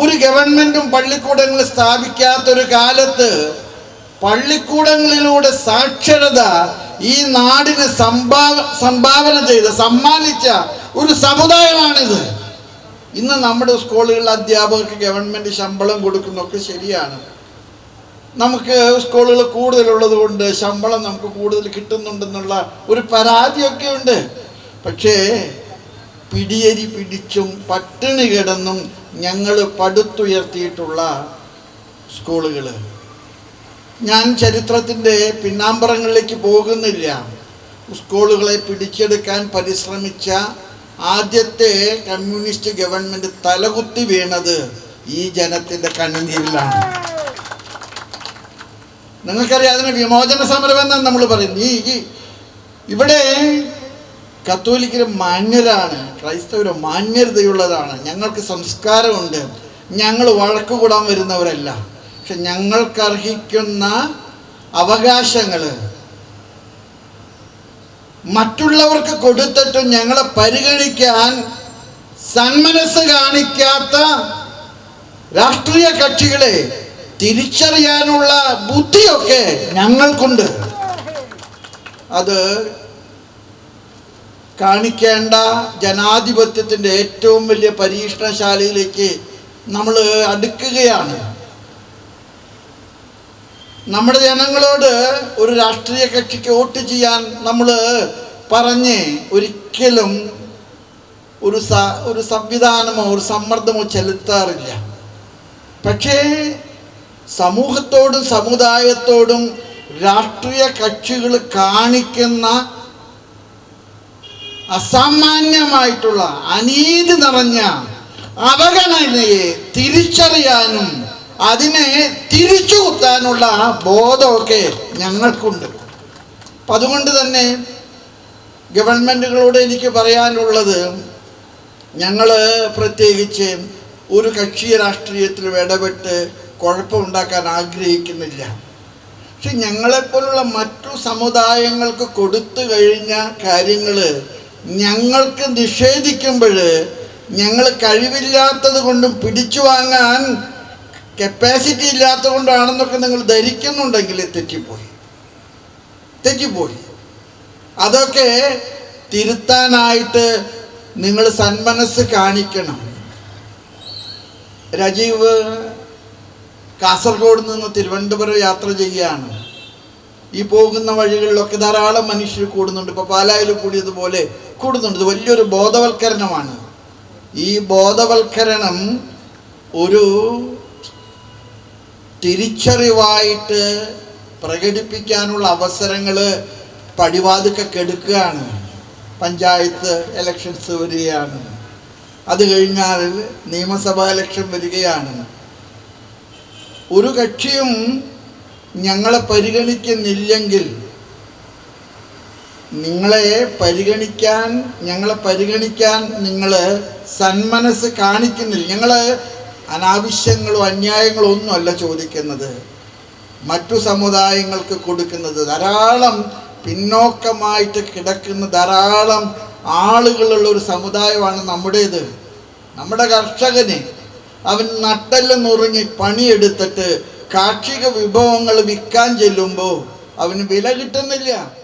ഒരു ഗവൺമെന്റും പള്ളിക്കൂടങ്ങൾ സ്ഥാപിക്കാത്തൊരു കാലത്ത് പള്ളിക്കൂടങ്ങളിലൂടെ സാക്ഷരത ഈ നാടിന് സംഭാവ സംഭാവന ചെയ്ത് സമ്മാനിച്ച ഒരു സമുദായമാണിത്. ഇന്ന് നമ്മുടെ സ്കൂളുകളിൽ അധ്യാപകർക്ക് ഗവൺമെന്റ് ശമ്പളം കൊടുക്കുന്നൊക്കെ ശരിയാണ്. നമുക്ക് സ്കൂളുകൾ കൂടുതലുള്ളത് കൊണ്ട് ശമ്പളം നമുക്ക് കൂടുതൽ കിട്ടുന്നുണ്ടെന്നുള്ള ഒരു പരാതിയൊക്കെ ഉണ്ട്. പക്ഷേ പിടിയരി പിടിച്ചും പട്ടിണി കിടന്നും ഞങ്ങൾ പടുത്തുയർത്തിയിട്ടുള്ള സ്കൂളുകൾ ഞാൻ ചരിത്രത്തിന്റെ പിന്നാമ്പറങ്ങളിലേക്ക് പോകുന്നില്ല. സ്കൂളുകളെ പിടിച്ചെടുക്കാൻ പരിശ്രമിച്ച ആദ്യത്തെ കമ്മ്യൂണിസ്റ്റ് ഗവൺമെന്റ് തലകുത്തി വീണത് ഈ ജനത്തിന്റെ കണ്ണുനീരിലാണ്. നിങ്ങൾക്കറിയാം അതിന് വിമോചന സമരം എന്നാണ് നമ്മൾ പറയുന്നത്. ഈ ഇവിടെ കത്തോലിക്കർ മാന്യരാണ്. ക്രൈസ്തവർ മാന്യതയുള്ളതാണ് ഞങ്ങൾക്ക് സംസ്കാരമുണ്ട്. ഞങ്ങൾ വഴക്ക് കൂടാൻ വരുന്നവരല്ല. പക്ഷെ ഞങ്ങൾക്ക് അർഹിക്കുന്ന അവകാശങ്ങൾ മറ്റുള്ളവർക്ക് കൊടുത്തിട്ട് ഞങ്ങളെ പരിഗണിക്കാൻ സന്മനസ് കാണിക്കാത്ത രാഷ്ട്രീയ കക്ഷികളെ തിരിച്ചറിയാനുള്ള ബുദ്ധിയൊക്കെ ഞങ്ങൾക്കുണ്ട്. അത് കാണിക്കേണ്ട ജനാധിപത്യത്തിന്റെ ഏറ്റവും വലിയ പരീക്ഷണശാലയിലേക്ക് നമ്മൾ അടുക്കുകയാണ്. നമ്മുടെ ജനങ്ങളോട് ഒരു രാഷ്ട്രീയ കക്ഷിക്ക് വോട്ട് ചെയ്യാൻ നമ്മൾ പറഞ്ഞ് ഒരിക്കലും ഒരു സ ഒരു സംവിധാനമോ ഒരു സമ്മർദ്ദമോ ചെലുത്താറില്ല. പക്ഷേ സമൂഹത്തോടും സമുദായത്തോടും രാഷ്ട്രീയ കക്ഷികൾ കാണിക്കുന്ന അസാമാന്യമായിട്ടുള്ള അനീതി നിറഞ്ഞ അവഗണനയെ തിരിച്ചറിയാനും അതിനെ തിരിച്ചു കുത്താനുള്ള ബോധമൊക്കെ ഞങ്ങൾക്കുണ്ട്. അപ്പം അതുകൊണ്ട് തന്നെ ഗവൺമെന്റുകളോട് എനിക്ക് പറയാനുള്ളത് ഞങ്ങൾ പ്രത്യേകിച്ച് ഒരു കക്ഷി രാഷ്ട്രീയത്തിൽ ഇടപെട്ട് കുഴപ്പമുണ്ടാക്കാൻ ആഗ്രഹിക്കുന്നില്ല. പക്ഷെ ഞങ്ങളെപ്പോലുള്ള മറ്റു സമുദായങ്ങൾക്ക് കൊടുത്തു കഴിഞ്ഞ കാര്യങ്ങൾ ഞങ്ങൾക്ക് നിഷേധിക്കുമ്പോൾ ഞങ്ങൾ കഴിവില്ലാത്തത് കൊണ്ടും പിടിച്ചു വാങ്ങാൻ കപ്പാസിറ്റി ഇല്ലാത്തത് കൊണ്ടാണെന്നൊക്കെ നിങ്ങൾ ധരിക്കുന്നുണ്ടെങ്കിൽ തെറ്റിപ്പോയി. തെറ്റിപ്പോയി. അതൊക്കെ തിരുത്താനായിട്ട് നിങ്ങൾ സന്മനസ് കാണിക്കണം. രാജീവ് കാസർഗോഡ് നിന്ന് തിരുവനന്തപുരം യാത്ര ചെയ്യുകയാണ്. ഈ പോകുന്ന വഴികളിലൊക്കെ ധാരാളം മനുഷ്യർ കൂടുന്നുണ്ട്. ഇപ്പോൾ പാലായിൽ കൂടിയതുപോലെ കൂടുന്നുണ്ട് ഇത് വലിയൊരു ബോധവൽക്കരണമാണ്. ഈ ബോധവൽക്കരണം ഒരു തിരിച്ചറിവായിട്ട് പ്രകടിപ്പിക്കാനുള്ള അവസരങ്ങൾ പടിവാതുക്കൊക്കെ എടുക്കുകയാണ്. പഞ്ചായത്ത് എലക്ഷൻസ് വരികയാണ്. അത് കഴിഞ്ഞാൽ നിയമസഭാ ഇലക്ഷൻ വരികയാണ്. ഒരു കക്ഷിയും ഞങ്ങളെ പരിഗണിക്കുന്നില്ലെങ്കിൽ നിങ്ങളെ പരിഗണിക്കാൻ ഞങ്ങളെ പരിഗണിക്കാൻ നിങ്ങൾ സന്മനസ് കാണിക്കുന്നില്ല. ഞങ്ങൾ അനാവശ്യങ്ങളോ അന്യായങ്ങളോ ഒന്നുമല്ല ചോദിക്കുന്നത്. മറ്റു സമുദായങ്ങൾക്ക് കൊടുക്കുന്നത്. ധാരാളം പിന്നോക്കമായിട്ട് കിടക്കുന്ന ധാരാളം ആളുകളുള്ള ഒരു സമുദായമാണ് നമ്മുടേത്. നമ്മുടെ കർഷകന് അവൻ നട്ടെല്ലാം നുറുങ്ങി പണിയെടുത്തിട്ട് കാർഷിക വിഭവങ്ങൾ വിൽക്കാൻ ചെല്ലുമ്പോൾ അവന് വില കിട്ടുന്നില്ല.